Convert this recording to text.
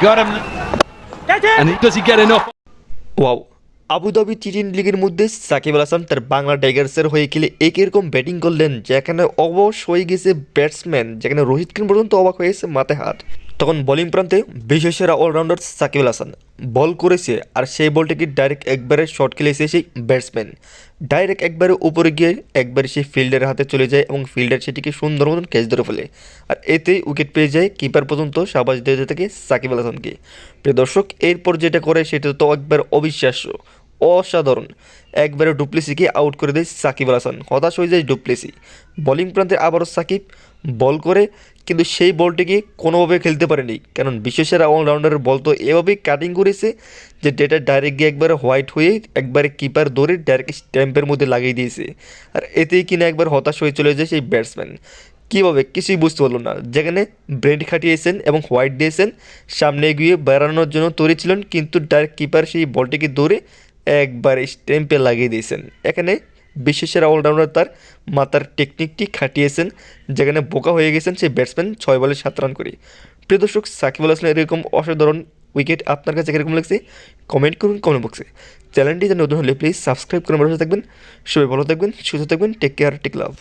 Got him. And he, does he get enough? Wow. Abu Dhabi T twenty লিগের মধ্যে সাকিব আল হাসান তার বাংলা টাইগার্সের হয়ে খেলে একই রকম ব্যাটিং করলেন যেখানে অবশ হয়ে গেছে ব্যাটসম্যান যেখানে রোহিত কিন পর্যন্ত অবাক হয়েছে মাথায় হাত তখন বোলিং প্রান্তে বিশ্বসেরা অলরাউন্ডার সাকিব আল হাসান বল করেছে আর সেই বলটিকে ডাইরেক্ট একবারে শর্ট খেলেছে সেই ব্যাটসম্যান ডাইরেক্ট একবারে উপরে গিয়ে একবারে সেই ফিল্ডারের হাতে চলে যায় এবং ফিল্ডার সেটিকে সুন্দর মতন ক্যাচ ধরে ফেলে। আর এতেই উইকেট পেয়ে যায় কিপার পর্যন্ত সাবাস দিয়ে থাকে সাকিব আল হাসানকে। প্রিয় দর্শক, এরপর যেটা করে সেটা তো একবার অবিশ্বাস্য, অসাধারণ। একবারে ডুপ্লেসিকে আউট করে দেয় সাকিব আল হাসান। হতাশ হয়ে যায় ডুপ্লেসি বোলিং প্রান্তে আবারও সাকিব বল করে, কিন্তু সেই বলটিকে কোনোভাবে খেলতে পারেনি। কারণ বিশ্বসেরা অলরাউন্ডারের বল তো এভাবেই কাটিং করেছে যে ডেটা ডাইরেক্ট গিয়ে একবারে হোয়াইট হয়ে একবারে কিপার ধরে ডাইরেক্ট স্ট্যাম্পের মধ্যে লাগিয়ে দিয়েছে। আর এতেই কিনা একবার হতাশ হয়ে চলে যায় সেই ব্যাটসম্যান কীভাবে? কিছুই বুঝতে পারল না। যেখানে ব্রেন্ড খাটিয়েছেন এবং হোয়াইট দিয়েছেন, সামনে এগিয়ে বেড়ানোর জন্য তৈরি ছিলেন, কিন্তু ডাইরেক্ট কিপার সেই বলটিকে ধরে একবার স্ট্যাম্পে লাগিয়ে দিয়েছেন। এখানে বিশ্বসেরা অলরাউন্ডার তার মাতার টেকনিকটি খাটিয়েছেন, যেখানে বোকা হয়ে গেছেন সেই ব্যাটসম্যান ছয় বলে সাত রান করে। প্রিয় দর্শক, সাকিব এরকম অসাধারণ উইকেট আপনার কাছে কীরকম লাগছে? কমেন্ট করুন কমেন্ট বক্সে চ্যানেলটি যেন নতুন হলে প্লিজ সাবস্ক্রাইব করে বসে থাকবেন। সবাই ভালো থাকবেন, সুস্থ থাকবেন টেক কেয়ার টেক লাভ